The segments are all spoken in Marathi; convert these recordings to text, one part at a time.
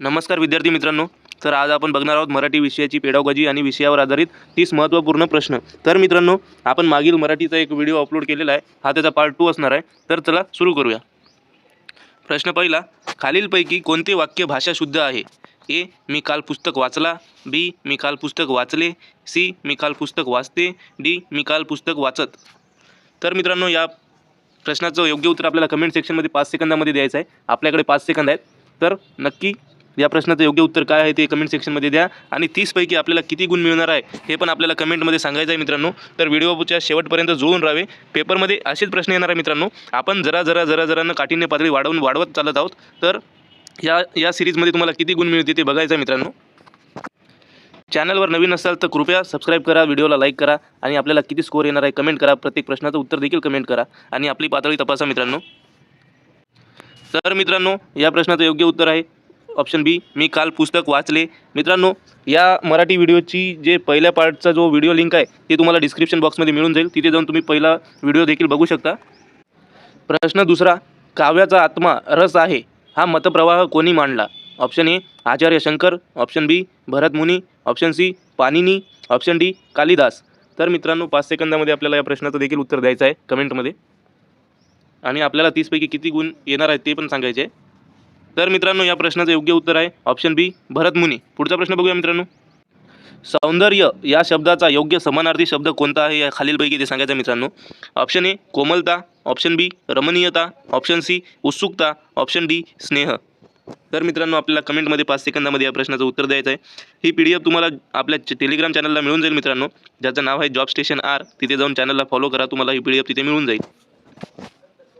नमस्कार विद्यार्थी मित्रांनो. तर आज आपण बघणार आहोत मराठी विषयाची पेडागॉजी आणि विषयावर आधारित तीस महत्त्वपूर्ण प्रश्न. तर मित्रांनो आपण मागील मराठीचा एक व्हिडिओ अपलोड केलेला आहे. हा त्याचा पार्ट टू असणार आहे. तर चला सुरू करूया. प्रश्न पहिला खालीलपैकी कोणते वाक्य भाषा शुद्ध आहे? ए मी काल पुस्तक वाचला. बी मी काल पुस्तक वाचले. सी मी काल पुस्तक वाचते. डी मी काल पुस्तक वाचत. तर मित्रांनो या प्रश्नाचं योग्य उत्तर आपल्याला कमेंट सेक्शनमध्ये पाच सेकंदामध्ये द्यायचं आहे. आपल्याकडे पाच सेकंद आहेत. तर नक्की या प्रश्नाचं योग्य उत्तर काय आहे ते कमेंट सेक्शनमध्ये द्या. आणि तीसपैकी आपल्याला किती गुण मिळणार आहे हे पण आपल्याला कमेंटमध्ये सांगायचं आहे मित्रांनो. तर व्हिडिओच्या शेवटपर्यंत जुळून राहावे. पेपरमध्ये असेच प्रश्न येणार आहे मित्रांनो. आपण जरा जरा जरा जरानं काठीण्य पातळी वाढवून वाढवत चालत आहोत. तर या या सिरीजमध्ये तुम्हाला किती गुण मिळते ते बघायचं आहे मित्रांनो. चॅनलवर नवीन असाल तर कृपया सबस्क्राईब करा व्हिडिओला लाईक करा आणि आपल्याला किती स्कोर येणार आहे कमेंट करा. प्रत्येक प्रश्नाचं उत्तर देखील कमेंट करा. आणि आपली पातळी तपासा मित्रांनो. तर मित्रांनो या प्रश्नाचं योग्य उत्तर आहे. ऑप्शन बी मी काल पुस्तक वाचले. मित्रांनो या मराठी व्हिडिओची जे पहिल्या पार्टचा जो व्हिडिओ लिंक आहे ते तुम्हाला डिस्क्रिप्शन बॉक्समध्ये मिळून जाईल. तिथे जाऊन तुम्ही पहिला व्हिडिओ देखील बघू शकता. प्रश्न दुसरा काव्याचा आत्मा रस आहे हा मतप्रवाह कोणी मांडला? Option A Acharya Shankar. Option B Bharatmuni option C Panini option D Kalidas. तर मित्रांनो पाच सेकंदामध्ये आपल्याला या प्रश्नाचं देखील उत्तर द्यायचं आहे कमेंटमध्ये. आणि आपल्याला तीसपैकी किती गुण येणार आहेत ते पण सांगायचे आहे. तर मित्रांनो या प्रश्नाचं योग्य उत्तर आहे. ऑप्शन बी भरतमुनी पुढचा प्रश्न बघूया मित्रांनो. सौंदर्य या शब्दाचा योग्य समानार्थी शब्द कोणता आहे? या खालीलपैकी ते सांगायचं मित्रांनो. ऑप्शन ए कोमलता. ऑप्शन बी रमणीयता. ऑप्शन सी उत्सुकता. ऑप्शन डी स्नेह. तर मित्रांनो आपल्याला कमेंटमध्ये पाच सेकंदामध्ये या प्रश्नाचं उत्तर द्यायचं आहे. ही पी डी एफ तुम्हाला आपल्या टेलिग्राम चॅनलला मिळून जाईल मित्रांनो. ज्याचं नाव आहे जॉब स्टेशन आर. तिथे जाऊन चॅनलला फॉलो करा. तुम्हाला ही पी डी एफ तिथे मिळून जाईल.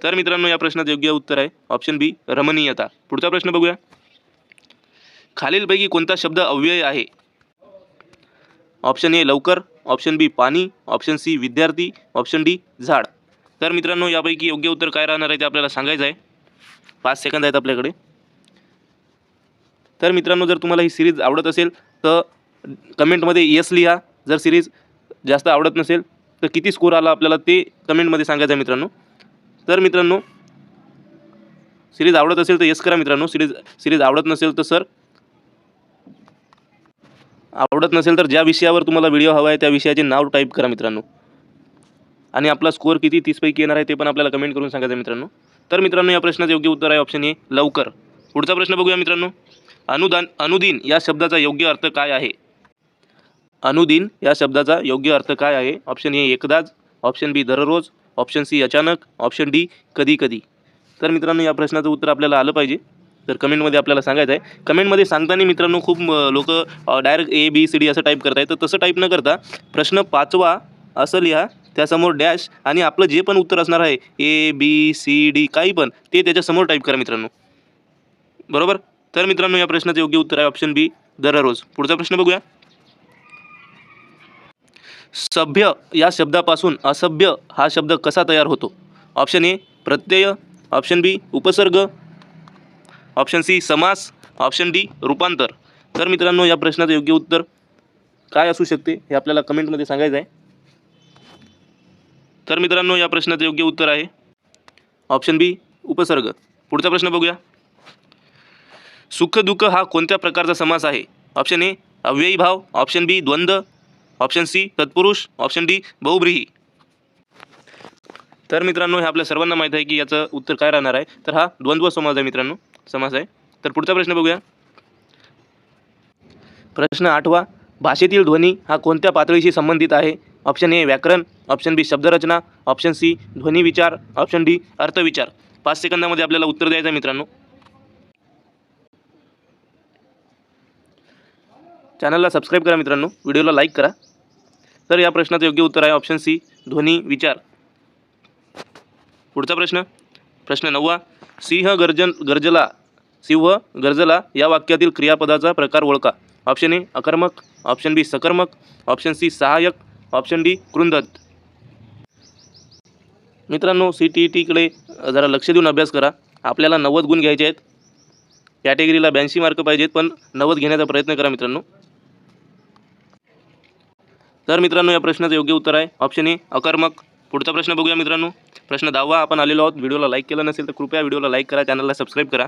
तर मित्रांनो या प्रश्नाचं योग्य उत्तर आहे. ऑप्शन बी रमणीयता. पुढचा प्रश्न बघूया. खालीलपैकी कोणता शब्द अव्यय आहे? ऑप्शन ए लवकर. ऑप्शन बी पाणी. ऑप्शन सी विद्यार्थी. ऑप्शन डी झाड. तर मित्रांनो यापैकी योग्य उत्तर काय राहणार आहे ते आपल्याला सांगायचं आहे. पाच सेकंद आहेत आपल्याकडे. तर मित्रांनो जर तुम्हाला ही सिरीज आवडत असेल तर कमेंटमध्ये येस लिहा. जर सिरीज जास्त आवडत नसेल तर किती स्कोर आला आपल्याला ते कमेंटमध्ये सांगायचं आहे मित्रांनो. तर मित्रांनो सिरीज आवडत असेल तर येस करा मित्रांनो. सिरीज सिरीज आवडत नसेल तर सर आवडत नसेल तर ज्या विषयावर तुम्हाला व्हिडिओ हवा आहे त्या विषयाचे नाव टाईप करा मित्रांनो. आणि आपला स्कोअर किती तीसपैकी येणार आहे ते पण आपल्याला कमेंट करून सांगायचं मित्रांनो. तर मित्रांनो या प्रश्नाचं योग्य उत्तर आहे ऑप्शन ए लवकर. पुढचा प्रश्न बघूया मित्रांनो. अनुदान अनुदिन या शब्दाचा योग्य अर्थ काय आहे? अनुदिन या शब्दाचा योग्य अर्थ काय आहे? ऑप्शन ए एकदाच. ऑप्शन बी दररोज. ऑप्शन सी अचानक ऑप्शन डी कधी कधी. तर मित्रांनो या प्रश्नाचं उत्तर आपल्याला आलं पाहिजे. तर कमेंटमध्ये आपल्याला सांगायचं आहे. कमेंटमध्ये सांगताना मित्रांनो खूप लोक direct A B C D असं टाईप करताय तर तसं टाईप न करता प्रश्न पाचवा असं लिहा. त्यासमोर डॅश आणि आपलं जे पण उत्तर असणार आहे ए बी सी डी काही पण ते त्याच्यासमोर टाईप करा मित्रांनो. बरोबर? तर मित्रांनो या प्रश्नाचं योग्य उत्तर आहे ऑप्शन बी दररोज. पुढचा प्रश्न बघूया. सभ्य या शब्दापासून असभ्य हा शब्द कसा तयार होतो? Option A Pratyaya. Option B उपसर्ग. ऑप्शन सी समास. ऑप्शन डी रूपांतर. तर मित्रांनो या प्रश्नाचं योग्य उत्तर काय असू शकते हे आपल्याला कमेंटमध्ये सांगायचं आहे. तर मित्रांनो या प्रश्नाचं योग्य उत्तर आहे. ऑप्शन बी उपसर्ग. पुढचा प्रश्न बघूया. सुख दुःख हा कोणत्या प्रकारचा समास आहे? ऑप्शन ए अव्ययी भाव. ऑप्शन बी द्वंद्व. ऑप्शन सी तत्पुरुष. ऑप्शन डी बहुब्रीही. तर मित्रांनो हे आपल्या सर्वांना माहीत आहे की याचं उत्तर काय राहणार आहे. तर हा द्वंद्व समाज आहे मित्रांनो. समास आहे. तर पुढचा प्रश्न बघूया. प्रश्न आठवा भाषेतील ध्वनी हा कोणत्या पातळीशी संबंधित आहे? ऑप्शन ए व्याकरण. ऑप्शन बी शब्दरचना. ऑप्शन सी ध्वनी विचार. ऑप्शन डी अर्थविचार. पाच सेकंदामध्ये आपल्याला उत्तर द्यायचं आहे मित्रांनो. चॅनलला सबस्क्राईब करा मित्रांनो. व्हिडिओला लाईक करा. तर या प्रश्नाचं योग्य उत्तर आहे ऑप्शन सी ध्वनी विचार. पुढचा प्रश्न प्रश्न नववा सिंह गर्जन गर्जला सिंह गर्जला या वाक्यातील क्रियापदाचा प्रकार ओळखा. ऑप्शन ए अकर्मक. ऑप्शन बी सकर्मक. ऑप्शन सी सहाय्यक. ऑप्शन डी कृंदत मित्रांनो सी टी ई टीकडे जरा लक्ष देऊन अभ्यास करा. आपल्याला नव्वद गुण घ्यायचे आहेत. कॅटेगरीला ब्याऐंशी मार्क पाहिजेत पण नव्वद घेण्याचा प्रयत्न करा मित्रांनो. तर मित्रांनो या प्रश्नाचं योग्य उत्तर आहे. ऑप्शन ए अकर्मक. पुढचा प्रश्न बघूया मित्रांनो. प्रश्न दहावा आपण आलेलो आहोत. व्हिडिओला लाईक केला नसेल तर कृपया व्हिडिओला लाईक करा चॅनलला सबस्क्राईब करा.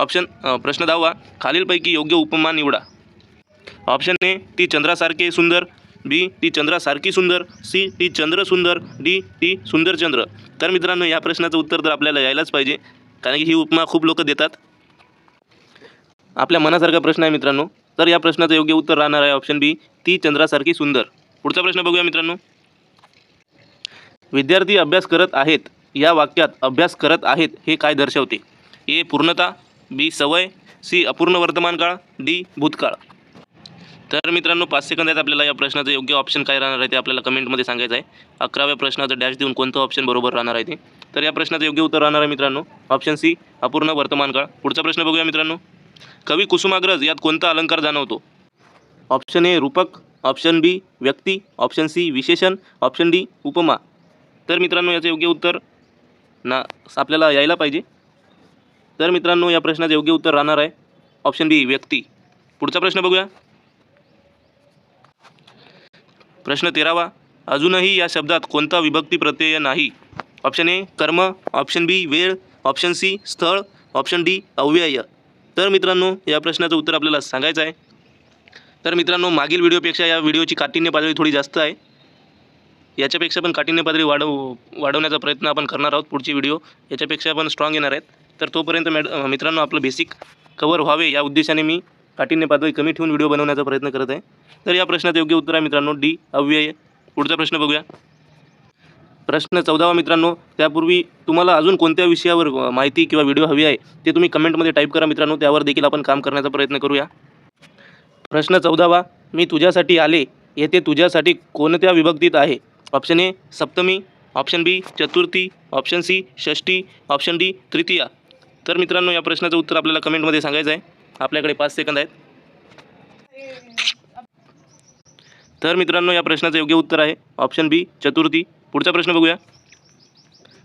ऑप्शन प्रश्न दहावा खालीलपैकी योग्य उपमा निवडा. ऑप्शन ए ती चंद्रासारखे सुंदर. बी ती चंद्रासारखी सुंदर. सी ती चंद्र सुंदर. डी ती सुंदर चंद्र. तर मित्रांनो या प्रश्नाचं उत्तर तर आपल्याला यायलाच पाहिजे. कारण की ही उपमा खूप लोक देतात. आपल्या मनासारखा प्रश्न आहे मित्रांनो. तर या प्रश्नाचं योग्य उत्तर राहणार आहे ऑप्शन बी ती चंद्रासारखी सुंदर. पुढचा प्रश्न बघूया मित्रांनो. विद्यार्थी अभ्यास करत आहेत या वाक्यात अभ्यास करत आहेत हे काय दर्शवते? ए पूर्णता बी सवय सी अपूर्ण वर्तमान काळ डी भूतकाळ. तर मित्रांनो पाच सेकंद आहेत आपल्याला या प्रश्नाचं. योग्य ऑप्शन काय राहणार आहे ते आपल्याला कमेंटमध्ये सांगायचं आहे. अकराव्या प्रश्नाचं डॅश देऊन कोणतं ऑप्शन बरोबर राहणार आहे ते. तर या प्रश्नाचं योग्य उत्तर राहणार आहे मित्रांनो. ऑप्शन सी अपूर्ण वर्तमान काळ. पुढचा प्रश्न बघूया मित्रांनो. कवी कुसुमाग्रज यात कोणता अलंकार जाणवतो? ऑप्शन ए रूपक. ऑप्शन बी व्यक्ती. ऑप्शन सी विशेषण. ऑप्शन डी उपमा. तर मित्रांनो याचं योग्य उत्तर ना आपल्याला यायला पाहिजे. तर मित्रांनो या प्रश्नाचं योग्य उत्तर राहणार आहे. ऑप्शन बी व्यक्ती. पुढचा प्रश्न बघूया. प्रश्न तेरावा. अजूनही या शब्दात कोणता विभक्ती प्रत्यय नाही? ऑप्शन ए कर्म. ऑप्शन बी वेळ. ऑप्शन सी स्थळ. ऑप्शन डी अव्यय. तर मित्रांनो या प्रश्नाचं उत्तर आपल्याला सांगायचं आहे. तर मित्रांनो मागील व्हिडिओपेक्षा या व्हिडिओची काठिण्य पातळी थोडी जास्त आहे. याच्यापेक्षा पण काठिण्य पातळी वाढव वाढवण्याचा प्रयत्न आपण करणार आहोत पुढची व्हिडिओ. याच्यापेक्षा पण स्ट्रॉंग येणार आहेत. तर तोपर्यंत मॅड मित्रांनो आपलं बेसिक कवर व्हावे. या उद्देशाने मी काठिण्य पातळी कमी ठेवून व्हिडिओ बनवण्याचा प्रयत्न करत आहे. तर या प्रश्नाचं योग्य उत्तर आहे मित्रांनो डी अव्यय. पुढचा प्रश्न बघूया. प्रश्न चौदावा मित्रांनो त्यापूर्वी तुम्हाला अजून कोणत्या विषयावर माहिती किंवा व्हिडिओ हवी आहे ते तुम्ही कमेंटमध्ये टाईप करा मित्रांनो. त्यावर देखील आपण काम करण्याचा प्रयत्न करूया. प्रश्न चौदावा मी तुझ्यासाठी आले येथे तुझ्यासाठी कोणत्या विभक्तीत आहे? ऑप्शन ए सप्तमी ऑप्शन बी चतुर्थी ऑप्शन सी षष्टी ऑप्शन डी तृतीया. तर मित्रांनो या प्रश्नाचं उत्तर आपल्याला कमेंटमध्ये सांगायचं आहे. आपल्याकडे पाच सेकंद आहेत. तर मित्रांनो या प्रश्नाचं योग्य उत्तर आहे. ऑप्शन बी चतुर्थी. पुढचा प्रश्न बघूया.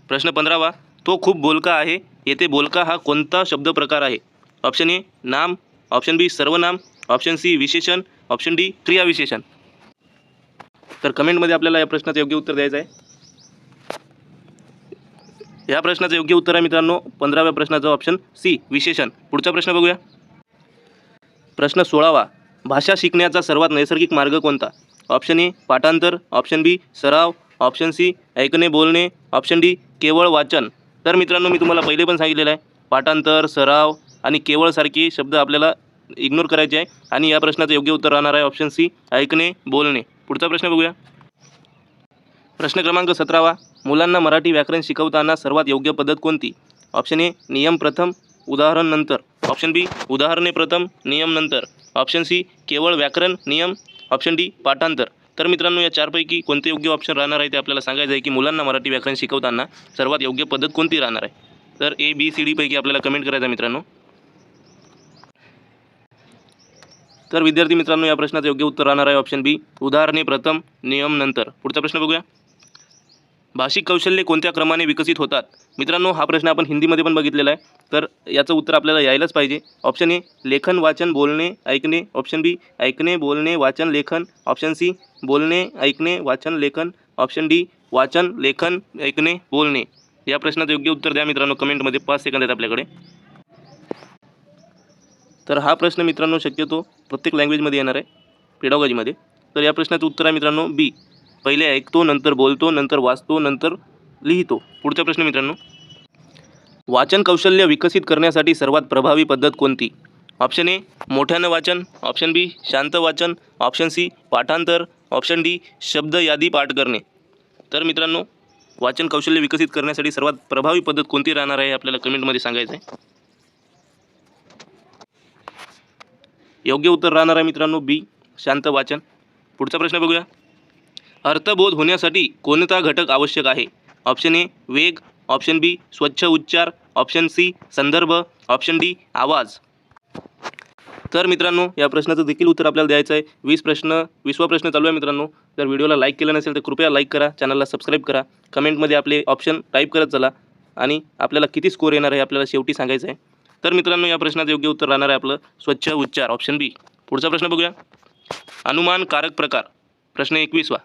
प्रश्न पंधरावा तो खूप बोलका आहे. येथे बोलका हा कोणता शब्द प्रकार आहे? ऑप्शन ए नाम. ऑप्शन बी सर्वनाम. ऑप्शन सी विशेषण ऑप्शन डी क्रियाविशेषण तर कमेंटमध्ये आपल्याला या प्रश्नाचं योग्य उत्तर द्यायचं आहे. या प्रश्नाचं योग्य उत्तर आहे मित्रांनो पंधराव्या प्रश्नाचं ऑप्शन सी विशेषण. पुढचा प्रश्न बघूया. प्रश्न सोळावा भाषा शिकण्याचा सर्वात नैसर्गिक मार्ग कोणता? ऑप्शन ए पाठांतर ऑप्शन बी सराव ऑप्शन सी ऐकणे बोलणे ऑप्शन डी केवळ वाचन. तर मित्रांनो मी तुम्हाला पहिले पण सांगितलेलं आहे पाठांतर सराव आणि केवळसारखे शब्द आपल्याला इग्नोर करायचे आहे. आणि या प्रश्नाचं योग्य उत्तर राहणार आहे ऑप्शन सी ऐकणे बोलणे. पुढचा प्रश्न बघूया. प्रश्न क्रमांक सतरावा मुलांना मराठी व्याकरण शिकवताना सर्वात योग्य पद्धत कोणती? ऑप्शन ए नियम प्रथम उदाहरण नंतर. ऑप्शन बी उदाहरणे प्रथम नियम नंतर. ऑप्शन सी केवळ व्याकरण नियम. ऑप्शन डी पाठांतर. तर मित्रांनो या चारपैकी कोणते योग्य ऑप्शन राहणार आहे ते आपल्याला सांगायचं आहे की मुलांना मराठी व्याकरण शिकवताना सर्वात योग्य पद्धत कोणती राहणार आहे? तर ए बी सी डीपैकी आपल्याला कमेंट करायचा आहे मित्रांनो. तर विद्यार्थी मित्रांनो या प्रश्नाचं योग्य उत्तर राहणार आहे ऑप्शन बी उदाहरणे प्रथम नियम नंतर. पुढचा प्रश्न बघूया. भाषिक कौशल्ये कोणत्या क्रमाने विकसित होतात? मित्रांनो हा प्रश्न आपण हिंदीमध्ये पण बघितलेला आहे. तर याचं उत्तर आपल्याला यायलाच पाहिजे. ऑप्शन ए लेखन वाचन बोलणे ऐकणे. ऑप्शन बी ऐकणे बोलणे वाचन लेखन. ऑप्शन सी बोलणे ऐकणे वाचन लेखन. ऑप्शन डी वाचन लेखन ऐकणे बोलणे. या प्रश्नाचं योग्य उत्तर द्या मित्रांनो कमेंटमध्ये पाच सेकंद आहेत आपल्याकडे. तर हा प्रश्न मित्रांनो शक्यतो प्रत्येक लँग्वेजमध्ये येणार आहे पेडॉगॉजीमध्ये तर या प्रश्नाचं उत्तर आहे मित्रांनो बी पहिले ऐकतो नंतर बोलतो नंतर वाचतो नंतर लिहितो. पुढचा प्रश्न मित्रांनो. वाचन कौशल्य विकसित करण्यासाठी सर्वात प्रभावी पद्धत कोणती? ऑप्शन ए मोठ्यानं वाचन. ऑप्शन बी शांत वाचन. ऑप्शन सी पाठांतर. ऑप्शन डी शब्द यादी पाठ करणे. तर मित्रांनो वाचन कौशल्य विकसित करण्यासाठी सर्वात प्रभावी पद्धत कोणती राहणार आहे आपल्याला कमेंटमध्ये सांगायचं आहे योग्य उत्तर राहणार आहे मित्रांनो. बी शांत वाचन. पुढचा प्रश्न बघूया. अर्थबोध होण्यासाठी कोणता घटक आवश्यक आहे? ऑप्शन ए वेग. ऑप्शन बी स्वच्छ उच्चार. ऑप्शन सी संदर्भ. ऑप्शन डी आवाज. तर मित्रांनो या प्रश्नाचं देखील उत्तर आपल्याला द्यायचं आहे. वीस प्रश्न विसवा प्रश्न चालू आहे मित्रांनो. जर व्हिडिओला लाईक केलं नसेल तर कृपया लाईक करा. चॅनलला सबस्क्राईब करा. कमेंटमध्ये आपले ऑप्शन टाईप करत चला. आणि आपल्याला किती स्कोर येणार आहे आपल्याला शेवटी सांगायचं आहे. तर मित्रांनो या प्रश्नाचं योग्य उत्तर राहणार आहे आपलं स्वच्छ उच्चार ऑप्शन बी पुढचा प्रश्न बघूया. अनुमानकारक प्रकार. प्रश्न एकवीसवा.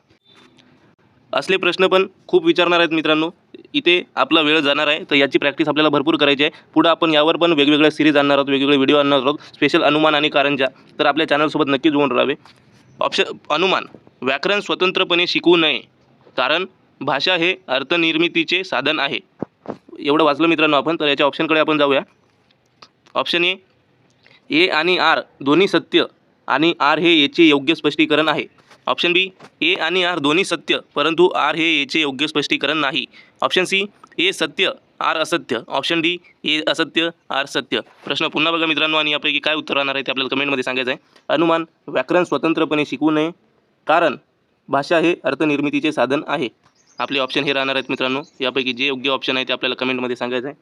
असले प्रश्न पण खूप विचारणार आहेत मित्रांनो. इथे आपला वेळ जाणार आहे तर याची प्रॅक्टिस आपल्याला भरपूर करायची आहे. पुढं आपण यावर पण वेगवेगळ्या सिरीज आणणार आहोत वेगवेगळे व्हिडिओ आणणार आहोत. स्पेशल अनुमान आणि कारंजा. तर आपल्या चॅनलसोबत नक्की जोडून राहावे. ऑप्शन अनुमान. व्याकरण स्वतंत्रपणे शिकू नये. कारण भाषा हे अर्थनिर्मितीचे साधन आहे. एवढं वाचलं मित्रांनो आपण तर याच्या ऑप्शनकडे आपण जाऊया. ऑप्शन ए ए आणि आर दोन्ही सत्य आणि आर हे याचे योग्य स्पष्टीकरण आहे. ऑप्शन बी ए आणि आर दोन्ही सत्य परंतु आर हे याचे योग्य स्पष्टीकरण नाही. ऑप्शन सी ए सत्य आर असत्य. ऑप्शन डी ए असत्य आर सत्य. प्रश्न पुन्हा बघा मित्रांनो आणि यापैकी काय उत्तर राहणार आहे ते आपल्याला कमेंटमध्ये सांगायचं आहे. अनुमान व्याकरण स्वतंत्रपणे शिकू नये कारण भाषा हे अर्थनिर्मितीचे साधन आहे. आपले ऑप्शन हे राहणार आहेत मित्रांनो. यापैकी जे योग्य ऑप्शन आहे ते आपल्याला कमेंटमध्ये सांगायचं आहे.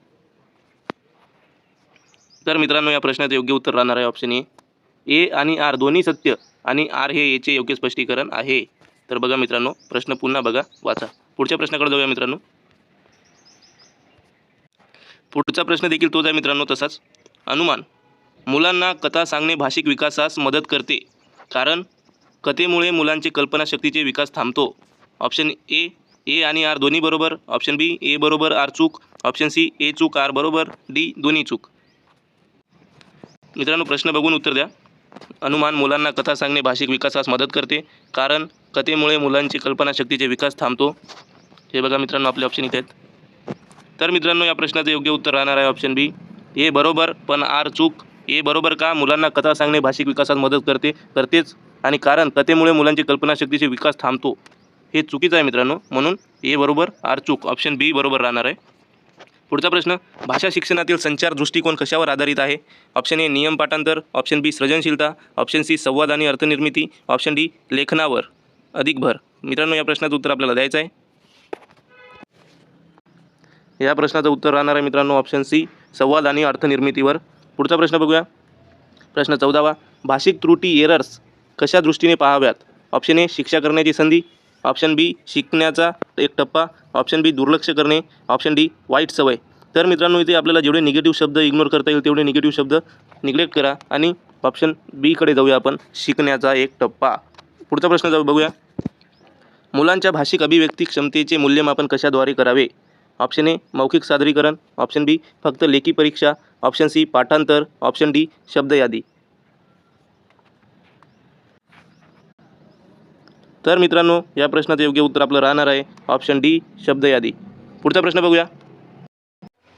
तर मित्रांनो या प्रश्नाचं योग्य उत्तर राहणार आहे ऑप्शन ए. ए आणि आर दोन्ही सत्य आणि आर हे याचे योग्य स्पष्टीकरण आहे. तर बघा मित्रांनो प्रश्न पुन्हा बघा वाचा. पुढच्या प्रश्नाकडे जाऊया मित्रांनो. पुढचा प्रश्न देखील तोच आहे मित्रांनो तसाच. अनुमान मुलांना कथा सांगणे भाषिक विकासास मदत करते. कारण कथेमुळे मुलांचे कल्पनाशक्तीचे विकास थांबतो. ऑप्शन ए ए आणि आर दोन्ही बरोबर. ऑप्शन बी ए बरोबर आर चूक. ऑप्शन सी ए चूक आर बरोबर. डी दोन्ही चूक. मित्रांनो प्रश्न बघून उत्तर द्या. अनुमान मुलांना कथा सांगणे भाषिक विकासास मदत करते. कारण कथेमुळे मुलांची कल्पनाशक्तीचे विकास थांबतो. हे बघा मित्रांनो आपले ऑप्शन इथे आहेत. तर मित्रांनो या प्रश्नाचं योग्य उत्तर राहणार आहे ऑप्शन बी ए बरोबर पण आर चूक. ए बरोबर का? मुलांना कथा सांगणे भाषिक विकासात मदत करते. करतेच. आणि कारण कथेमुळे मुलांची कल्पनाशक्तीचे विकास थांबतो. हे चुकीचं आहे मित्रांनो. म्हणून ए बरोबर आर चूक. ऑप्शन बी बरोबर राहणार आहे. पुढचा प्रश्न भाषा शिक्षणातील संचार दृष्टिकोन कशावर आधारित आहे? ऑप्शन ए नियम पाठांतर. ऑप्शन बी सृजनशीलता. ऑप्शन सी संवाद आणि अर्थनिर्मिती. ऑप्शन डी लेखनावर. अधिक भर. मित्रांनो या प्रश्नाचं उत्तर आपल्याला द्यायचं आहे. या प्रश्नाचं उत्तर राहणार आहे मित्रांनो ऑप्शन सी संवाद आणि अर्थनिर्मितीवर. पुढचा प्रश्न बघूया. प्रश्न चौदावा. भाषिक त्रुटी एरर्स कशा दृष्टीने पाहाव्यात? ऑप्शन ए शिक्षा करण्याची संधी. ऑप्शन बी शिकण्याचा एक टप्पा. ऑप्शन बी दुर्लक्ष करणे. ऑप्शन डी वाईट सवय. तर मित्रांनो इथे आपल्याला जेवढे निगेटिव्ह शब्द इग्नोर करता येईल तेवढे निगेटिव्ह शब्द निग्लेक्ट करा. आणि ऑप्शन बीकडे जाऊया आपण शिकण्याचा एक टप्पा. पुढचा प्रश्न जाऊ बघूया. मुलांच्या भाषिक अभिव्यक्ती क्षमतेचे मूल्यमापन कशाद्वारे करावे? ऑप्शन ए मौखिक सादरीकरण. ऑप्शन बी फक्त लेखी परीक्षा. ऑप्शन सी पाठांतर. ऑप्शन डी शब्दयादी. तर मित्रांनो या प्रश्नाचं योग्य उत्तर आपलं राहणार आहे. ऑप्शन डी शब्दयादी. पुढचा प्रश्न बघूया.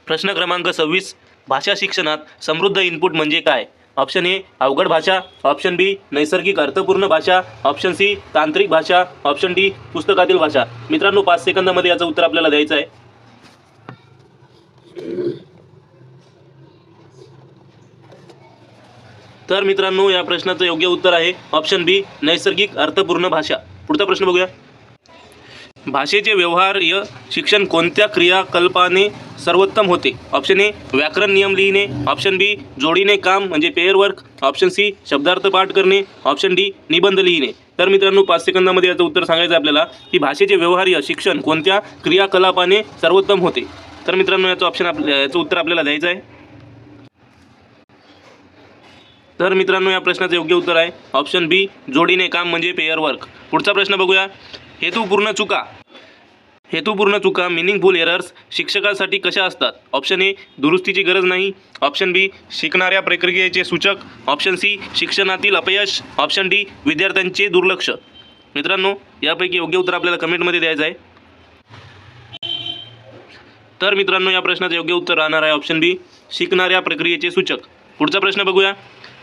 प्रश्न क्रमांक सव्वीस भाषा शिक्षणात समृद्ध इनपुट म्हणजे काय? ऑप्शन ए अवघड भाषा. ऑप्शन बी नैसर्गिक अर्थपूर्ण भाषा. ऑप्शन सी तांत्रिक भाषा. ऑप्शन डी पुस्तकातील भाषा. मित्रांनो पाच सेकंदामध्ये याचं उत्तर आपल्याला द्यायचं आहे. तर मित्रांनो या प्रश्नाचं योग्य उत्तर आहे. ऑप्शन बी नैसर्गिक अर्थपूर्ण भाषा. पुढचा प्रश्न बघूया. भाषेचे व्यवहार्य शिक्षण कोणत्या क्रियाकल्पाने सर्वोत्तम होते? ऑप्शन ए व्याकरण नियम लिहिणे. ऑप्शन बी जोडीने काम म्हणजे पेअर वर्क ऑप्शन सी शब्दार्थ पाठ करणे. ऑप्शन डी निबंध लिहिणे. तर मित्रांनो पाच सेकंदामध्ये याचं उत्तर सांगायचं आहे आपल्याला की भाषेचे व्यवहार्य शिक्षण कोणत्या क्रियाकलापाने सर्वोत्तम होते? तर मित्रांनो याचं ऑप्शन आपल्या याचं उत्तर आपल्याला द्यायचं आहे. तर मित्रांनो या प्रश्नाचं योग्य उत्तर आहे. ऑप्शन बी जोडीने काम म्हणजे पेअर वर्क पुढचा प्रश्न बघूया. हेतूपूर्ण चुका. हेतूपूर्ण चुका मिनिंगफुल एरर्स शिक्षकासाठी कशा असतात? ऑप्शन ए दुरुस्तीची गरज नाही. ऑप्शन बी शिकणाऱ्या प्रक्रियेचे सूचक. ऑप्शन सी शिक्षणातील अपयश. ऑप्शन डी विद्यार्थ्यांचे दुर्लक्ष. मित्रांनो यापैकी योग्य उत्तर आपल्याला कमेंटमध्ये द्यायचं आहे. तर मित्रांनो या प्रश्नाचं योग्य उत्तर राहणार आहे ऑप्शन बी शिकणाऱ्या प्रक्रियेचे सूचक. पुढचा प्रश्न बघूया.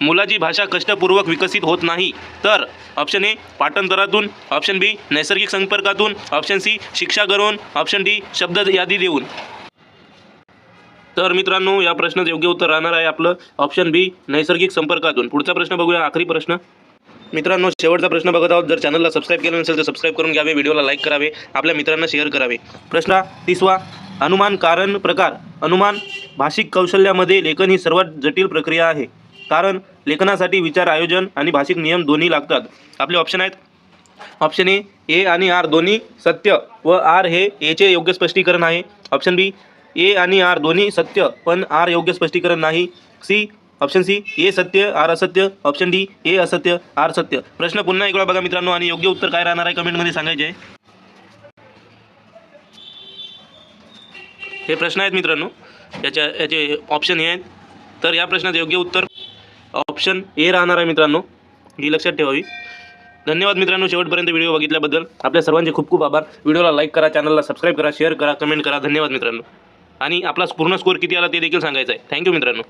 मुलाची भाषा कष्टपूर्वक विकसित होत नाही. तर ऑप्शन ए पाठांतरातून ऑप्शन बी नैसर्गिक संपर्कातून ऑप्शन सी शिक्षा करून ऑप्शन डी शब्द यादी देऊन. तर मित्रांनो या प्रश्नाचं योग्य उत्तर राहणार आहे आपलं. ऑप्शन बी नैसर्गिक संपर्कातून. पुढचा प्रश्न बघूया आखरी प्रश्न. मित्रांनो शेवटचा प्रश्न बघत आहोत. जर चॅनलला सबस्क्राईब केलं नसेल तर सबस्क्राईब करून घ्यावे व्हिडिओला लाईक करावे आपल्या मित्रांना शेअर करावे. प्रश्न तिसवा अनुमान कारण प्रकार अनुमान भाषिक कौशल्यामध्ये लेखन ही सर्वात जटिल प्रक्रिया आहे. कारण लेखनासाठी विचार आयोजन आणि भाषिक नियम दोन्ही लागतात. आपले ऑप्शन आहेत. ऑप्शन ए ए आणि आर दोन्ही सत्य व आर हे एचे योग्य स्पष्टीकरण आहे. ऑप्शन बी ए आणि आर दोन्ही सत्य पण आर योग्य स्पष्टीकरण नाही. सी ऑप्शन सी ए सत्य आर असत्य. ऑप्शन डी ए असत्य आर सत्य. प्रश्न पुन्हा एक वेळा बघा मित्रांनो आणि योग्य उत्तर काय राहणार आहे कमेंटमध्ये सांगायचे आहे. हे प्रश्न आहेत मित्रांनो. याच्या याचे ऑप्शन हे आहेत. तर या प्रश्नाचं योग्य उत्तर ऑप्शन ए राहणार आहे मित्रांनो. ही लक्षात ठेवावी. धन्यवाद मित्रांनो शेवटपर्यंत व्हिडिओ बघितल्याबद्दल. आपल्या सर्वांचे खूप खूप आभार. व्हिडिओला लाईक करा चॅनलला सबस्क्राईब करा शेअर करा कमेंट करा. धन्यवाद मित्रांनो. आणि आपला पूर्ण स्कोर किती आला ते देखील सांगायचं आहे. थँक्यू मित्रांनो.